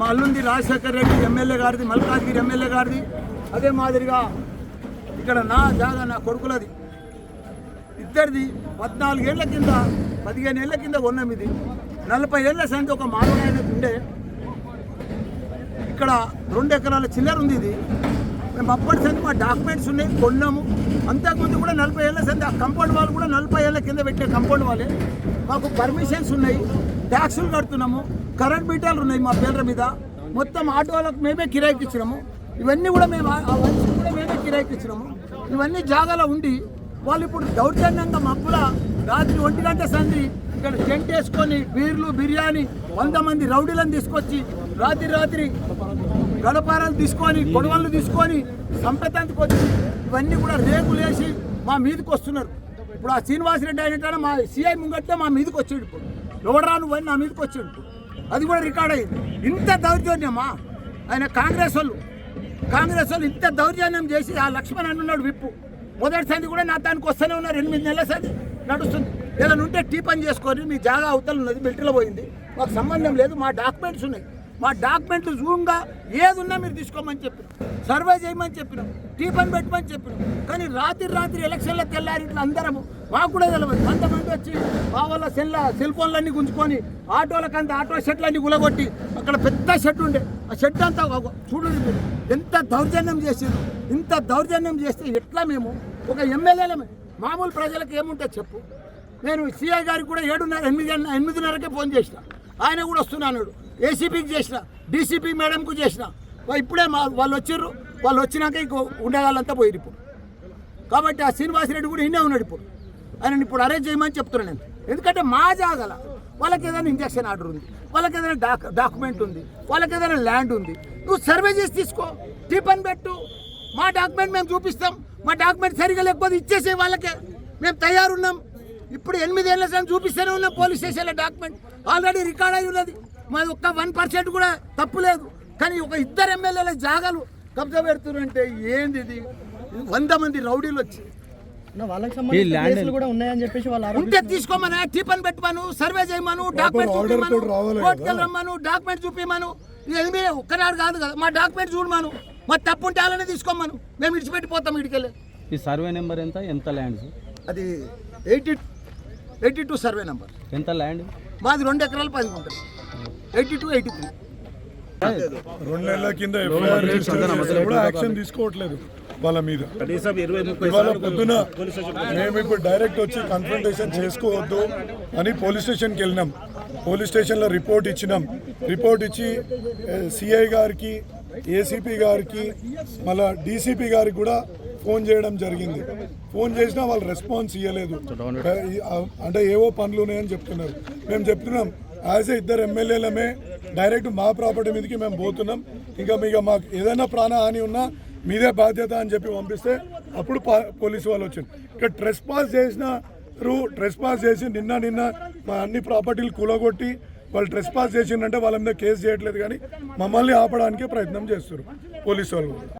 మా అల్లుంది రాజశేఖర్ రెడ్డి ఎమ్మెల్యే గారిది మల్కాజ్గిరి ఎమ్మెల్యే గారిది. అదే మాదిరిగా ఇక్కడ నా జాగా నా కొడుకులది. ఇద్దరిది పద్నాలుగేళ్ళ కింద పదిహేను ఏళ్ళ కింద కొన్నాం ఇది నలభై ఏళ్ళ సంఖ్య ఒక మానవుడు ఉండే ఇక్కడ రెండు ఎకరాల చిల్లర ఉంది ఇది. మేము అప్పటి సంది మా డాక్యుమెంట్స్ ఉన్నాయి కొన్నాము. అంతకుముందు కూడా నలభై ఏళ్ళ సంది ఆ కంపౌండ్ వాళ్ళు కూడా నలభై ఏళ్ళ కింద పెట్టే కంపౌండ్ వాళ్ళే. మాకు పర్మిషన్స్ ఉన్నాయి ట్యాక్సులు కడుతున్నాము. కరెంట్ మీటర్లు ఉన్నాయి మా పేర్ల మీద. మొత్తం ఆటోలకు మేమే కిరాయికి ఇచ్చినాము. ఇవన్నీ కూడా మేము ఆ- వయసు కూడా మేమే కిరాయికి ఇచ్చినాము. ఇవన్నీ జాగాలో ఉండి వాళ్ళు ఇప్పుడు దౌర్జన్యంగా మబ్బుల రాత్రి ఒంటి గంట సంది ఇక్కడ టెంట్ వేసుకొని బీర్లు బిర్యానీ వంద మంది రౌడీలను తీసుకొచ్చి రాత్రి రాత్రి గడపారాలు తీసుకొని గొడవలు తీసుకొని సంపెతానికి వచ్చి ఇవన్నీ కూడా రేకులేసి మా మీదకి వస్తున్నారు. ఇప్పుడు ఆ శ్రీనివాసరెడ్డి అయినట్టు మా సిఐ ముంగట్టే మా మీదకి వచ్చాడు ఇప్పుడు. ఎవడరా నువ్వు నా మీదకి వచ్చాడు. ఇప్పుడు అది కూడా రికార్డ్ అయింది ఇంత దౌర్జన్యమా? ఆయన కాంగ్రెస్ వాళ్ళు కాంగ్రెస్ వాళ్ళు ఇంత దౌర్జన్యం చేసి ఆ లక్ష్మణ్ అంటున్నాడు విప్పు. మొదటి సంది కూడా నా దానికి వస్తూనే ఉన్నారు. ఎనిమిది నెలల సంది నడుస్తుంది. ఏదైనా ఉంటే టీ పని చేసుకొని మీ జాగా అవతల ఉన్నది మిలిటరీలో పోయింది. మాకు సంబంధం లేదు మా డాక్యుమెంట్స్ ఉన్నాయి. మా డాక్యుమెంట్లు జూమ్గా ఏది ఉన్నా మీరు తీసుకోమని చెప్పిన. సర్వే చేయమని చెప్పినాం. టీ పని పెట్టమని చెప్పినాం. కానీ రాత్రి రాత్రి ఎలక్షన్లో తెల్లారి ఇట్లా అందరము మాకు కూడా తెలియదు కొంతమంది వచ్చి మా వాళ్ళ సెల్ సెల్ ఫోన్లన్నీ గుంజుకొని ఆటోలకంతా ఆటో షెడ్లన్నీ గులగొట్టి అక్కడ పెద్ద షెడ్ ఉండే. ఆ షెడ్ అంతా ఒక- చూడండి మీరు ఎంత దౌర్జన్యం చేసిండ్రు. ఇంత దౌర్జన్యం చేస్తే ఎట్లా మేము? ఒక ఎమ్మెల్యేలమే మామూలు ప్రజలకు ఏముంటే చెప్పు. నేను సిఐ గారికి కూడా ఏడున్నర ఎనిమిది ఎనిమిదిన్నరకే ఫోన్ చేసిన. ఆయన కూడా వస్తున్నాడు ఏసీపీకి చేసిన డీసీపీ మేడంకు చేసిన. వా- ఇప్పుడే మా వాళ్ళు వచ్చిర్రు. వాళ్ళు వచ్చినాక ఇంకో ఉండేవాళ్ళంతా పోయి ఇప్పుడు. కాబట్టి ఆ శ్రీనివాసరెడ్డి కూడా ఇన్నే ఉన్నాడు ఇప్పుడు. ఆయన ఇప్పుడు అరేంజ్ చేయమని చెప్తున్నాను నేను. ఎందుకంటే మా జాగల వాళ్ళకి ఏదైనా ఇంజక్షన్ ఆర్డర్ ఉంది వాళ్ళకి ఏదైనా డాక్ డాక్యుమెంట్ ఉంది వాళ్ళకి ఏదైనా ల్యాండ్ ఉంది. నువ్వు సర్వే చేసి తీసుకో టిఫన్ పెట్టు మా డాక్యుమెంట్ మేము చూపిస్తాం మా డాక్యుమెంట్ సరిగా లేకపోతే ఇచ్చేసే వాళ్ళకే. మేము తయారున్నాం. ఇప్పుడు ఎనిమిది ఏళ్ళ సంగతి చూపిస్తూనే ఉన్నాం పోలీస్ స్టేషన్లో డాక్యుమెంట్. ఆల్రెడీ రికార్డ్ అయి ఉన్నది. మాది ఒక్క వన్ పర్సెంట్ కూడా తప్పు లేదు. కానీ ఒక ఇద్దరు ఎమ్మెల్యేల జాగాలు కబ్జా పెడుతున్నారంటే ఏంది ఇది? వంద మంది రౌడీలు వచ్చి నా వాళ్ళకి సంబంధించిన కేసులు కూడా ఉన్నాయని చెప్పేసి వాళ్ళు ఉంటే. తీసుకోమను టిఫన్ పెట్టమను సర్వే చేయమను డాక్యుమెంట్ order చూపించమను తోటి రావాలి కోర్టుకి రమ్మను డాక్యుమెంట్ చూపించమను ఇది మీరు ఒక్కనాడు కాదు కదా మా డాక్యుమెంట్ చూడమను. మా తప్పు ఉంటే అలానే తీసుకోమను. మేము ఇడిచిపెట్టిపోతాం ఇడికెళ్ళి ఈ సర్వే నెంబర్ ఎంత? ఎంత ల్యాండ్స్ అది eighty eighty two survey number. ఎంత ల్యాండ్? మాది రెండు ఎకరాలు పది ఉంటుంది ఎయిటీ టూ ఎయిటీ త్రీ. రెండు నెలల కింద యాక్షన్ తీసుకోవట్లేదు. వాళ్ళ మీద. ఇవాళ పొద్దున మేము ఇప్పుడు డైరెక్ట్ వచ్చి కన్ఫrontation చేసుకోవద్దు అని పోలీస్ స్టేషన్కి వెళ్ళినాం. పోలీస్ స్టేషన్లో రిపోర్ట్ ఇచ్చినాం. రిపోర్ట్ ఇచ్చి సిఐ గారికి ఏసీపీ గారికి మళ్ళా డీసీపీ గారికి కూడా ఫోన్ చేయడం జరిగింది. ఫోన్ చేసినా వాళ్ళు రెస్పాన్స్ ఇవ్వలేదు అంటే ఏవో పనులు ఉన్నాయని చెప్తున్నారు. మేము చెప్తున్నాం యాజ్ ఏ ఇద్దరు ఎమ్మెల్యేలమే డైరెక్ట్ మా ప్రాపర్టీ మీదకి మేము పోతున్నాం. ఇంకా మీకు మాకు ఏదైనా ప్రాణహాని ఉన్నా మీదే బాధ్యత అని చెప్పి పంపిస్తే అప్పుడు పా- పోలీసు వాళ్ళు వచ్చింది ఇక్కడ ట్రెస్ పాస్ చేసిన ట్రెస్ పాస్ చేసి నిన్న నిన్న మా అన్ని ప్రాపర్టీలు కూలగొట్టి వాళ్ళు ట్రెస్ పాస్ చేసిందంటే వాళ్ళ మీద కేసు చేయట్లేదు కానీ మమ్మల్ని ఆపడానికే ప్రయత్నం చేస్తారు పోలీసు వాళ్ళు